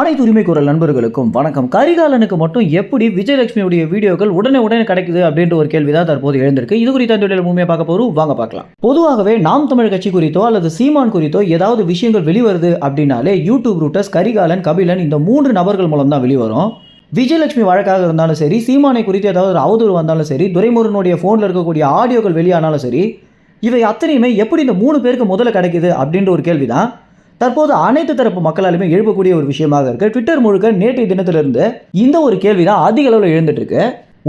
அனைத்து உரிமை குரல் நண்பர்களுக்கும் வணக்கம். கரிகாலனுக்கு மட்டும் எப்படி விஜயலட்சுமியுடைய வீடியோக்கள் உடனே உடனே கிடைக்குது அப்படின்ற ஒரு கேள்வி தான் தற்போது எழுந்திருக்கு. இது குறித்த இந்த வீடியோவில் முழுமையாக பார்க்க போறோம். வாங்க பார்க்கலாம். பொதுவாகவே நாம் தமிழ் கட்சி குறித்தோ அல்லது சீமான் குறித்தோ ஏதாவது விஷயங்கள் வெளிவருது அப்படின்னாலே யூடியூப் ரூட்டர்ஸ் கரிகாலன் கபிலன் இந்த மூன்று நபர்கள் மூலம் தான் வெளிவரும். விஜயலட்சுமி வழக்காக இருந்தாலும் சரி சீமானை குறித்து ஏதாவது ஒரு அவதூறு வந்தாலும் சரி துரைமுருகனுடைய ஃபோனில் இருக்கக்கூடிய ஆடியோக்கள் வெளியானாலும் சரி இவை அத்தனையுமே எப்படி இந்த மூணு பேருக்கு முதல்ல கிடைக்குது அப்படின்ற ஒரு கேள்வி தான் தற்போது அனைத்து தரப்பு மக்களாலுமே எழுப்பக்கூடிய ஒரு விஷயமாக இருக்கு. ட்விட்டர் முழுக்க நேற்றைய தினத்திலிருந்து இந்த ஒரு கேள்வி தான் அதிக அளவில் எழுந்துட்டு இருக்கு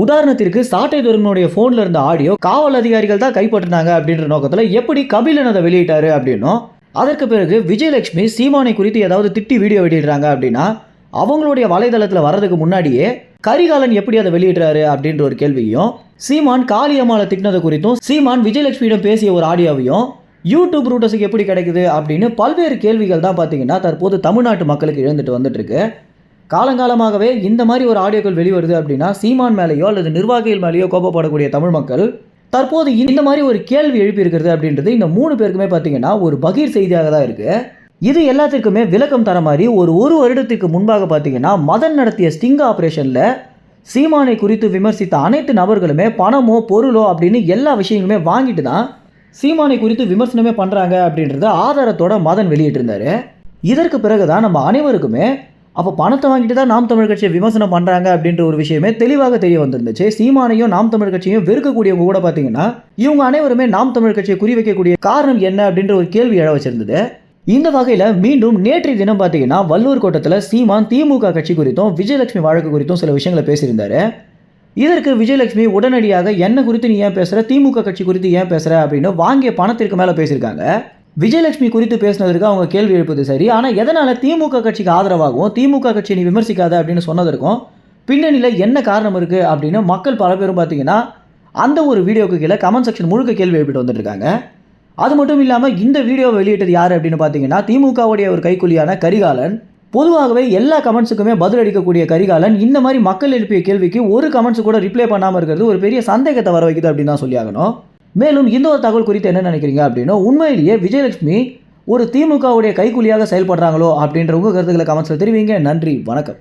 உதாரணத்திற்கு சாட்டை துறைமுடைய ஃபோனில் இருந்த ஆடியோ காவல் அதிகாரிகள் தான் கைப்பற்றினாங்க அப்படின்ற நோக்கத்தில் எப்படி கபிலன் அதை வெளியிட்டாரு அப்படின்னும் அதற்கு பிறகு விஜயலட்சுமி சீமானை குறித்து ஏதாவது திட்டி வீடியோ வெளியிடுறாங்க அப்படின்னா அவங்களுடைய வலைதளத்தில் வர்றதுக்கு முன்னாடியே கரிகாலன் எப்படி அதை வெளியிடுறாரு அப்படின்ற ஒரு கேள்வியும் சீமான் காளியம்மாவை திட்டினது குறித்தும் சீமான் விஜயலட்சுமியிடம் பேசிய ஒரு ஆடியோவையும் யூடியூப் ரூட்டஸுக்கு எப்படி கிடைக்குது அப்படின்னு பல்வேறு கேள்விகள் தான் பார்த்தீங்கன்னா தற்போது தமிழ்நாட்டு மக்களுக்கு எழுந்துட்டு வந்துட்டுருக்கு. காலங்காலமாகவே இந்த மாதிரி ஒரு ஆடியோக்கள் வெளிவருது அப்படின்னா சீமான் மேலேயோ அல்லது நிர்வாகிகள் மேலேயோ கோபப்படக்கூடிய தமிழ் மக்கள் தற்போது இந்த மாதிரி ஒரு கேள்வி எழுப்பியிருக்கிறது அப்படின்றது இந்த மூணு பேருக்குமே பார்த்தீங்கன்னா ஒரு பகீர் செய்தியாக தான் இருக்குது இது எல்லாத்திற்குமே விளக்கம் தர மாதிரி ஒரு ஒரு வருடத்துக்கு முன்பாக பார்த்தீங்கன்னா மதன் நடத்திய ஸ்டிங் ஆப்ரேஷனில் சீமானை குறித்து விமர்சித்த அனைத்து நபர்களுமே பணமோ பொருளோ அப்படின்னு எல்லா விஷயங்களுமே வாங்கிட்டு தான் சீமானை குறித்து விமர்சனமே பண்ணுறாங்க அப்படின்றத ஆதாரத்தோட மதன் வெளியிட்டிருந்தாரு. இதற்கு பிறகு தான் நம்ம அனைவருக்குமே அப்போ பணத்தை வாங்கிட்டு தான் நாம் தமிழ் கட்சியை விமர்சனம் பண்ணுறாங்க அப்படின்ற ஒரு விஷயமே தெளிவாக தெரிய வந்திருந்துச்சு. சீமானையும் நாம் தமிழ் கட்சியும் வெறுக்கக்கூடியவங்க கூட பார்த்தீங்கன்னா இவங்க அனைவருமே நாம் தமிழ் கட்சியை குறி வைக்கக்கூடிய காரணம் என்ன அப்படின்ற ஒரு கேள்வி எழ வச்சிருந்தது. இந்த வகையில் மீண்டும் நேற்றைய தினம் பார்த்தீங்கன்னா வல்லூர் கோட்டத்தில் சீமான் திமுக கட்சி குறித்தும் விஜயலட்சுமி வழக்கு குறித்தும் சில விஷயங்களை பேசியிருந்தாரு. இதற்கு விஜயலட்சுமி உடனடியாக என்ன குறித்து நீ ஏன் பேசுகிற திமுக கட்சி குறித்து ஏன் பேசுகிற அப்படின்னு வாங்கிய பணத்திற்கு மேலே பேசியிருக்காங்க. விஜயலட்சுமி குறித்து பேசினதற்கு அவங்க கேள்வி எழுப்பது சரி. ஆனால் எதனால் திமுக கட்சிக்கு ஆதரவாகவும் திமுக கட்சியை நீ விமர்சிக்காத அப்படின்னு சொன்னதற்கும் பின்னணியில் என்ன காரணம் இருக்குது அப்படின்னு மக்கள் பல பேரும் பார்த்தீங்கன்னா அந்த ஒரு வீடியோக்கு கீழே கமெண்ட் செக்ஷன் முழுக்க கேள்வி எழுப்பிட்டு வந்துட்டுருக்காங்க. அது மட்டும் இல்லாமல் இந்த வீடியோவை வெளியிட்டது யார் அப்படின்னு பார்த்தீங்கன்னா திமுகவுடைய ஒரு கைக்குலியான கரிகாலன் பொதுவாகவே எல்லா கமெண்ட்ஸுக்குமே பதில் அளிக்கக்கூடிய கரிகாலன் இந்த மாதிரி மக்கள் எழுப்பிய கேள்விக்கு ஒரு கமெண்ட்ஸ் கூட ரிப்ளை பண்ணாமல் இருக்கிறது ஒரு பெரிய சந்தேகத்தை வர வைக்குது அப்படின்னு தான் சொல்லி ஆகணும் மேலும் இந்த ஒரு தகவல் குறித்து என்ன நினைக்கிறீங்க அப்படின்னா உண்மையிலேயே விஜயலட்சுமி ஒரு திமுகவுடைய கைக்கூலியாக செயல்படுறாங்களோ அப்படின்ற உங்கள் கருத்துக்களை கமெண்ட்ஸில் தெரிவிங்க. நன்றி வணக்கம்.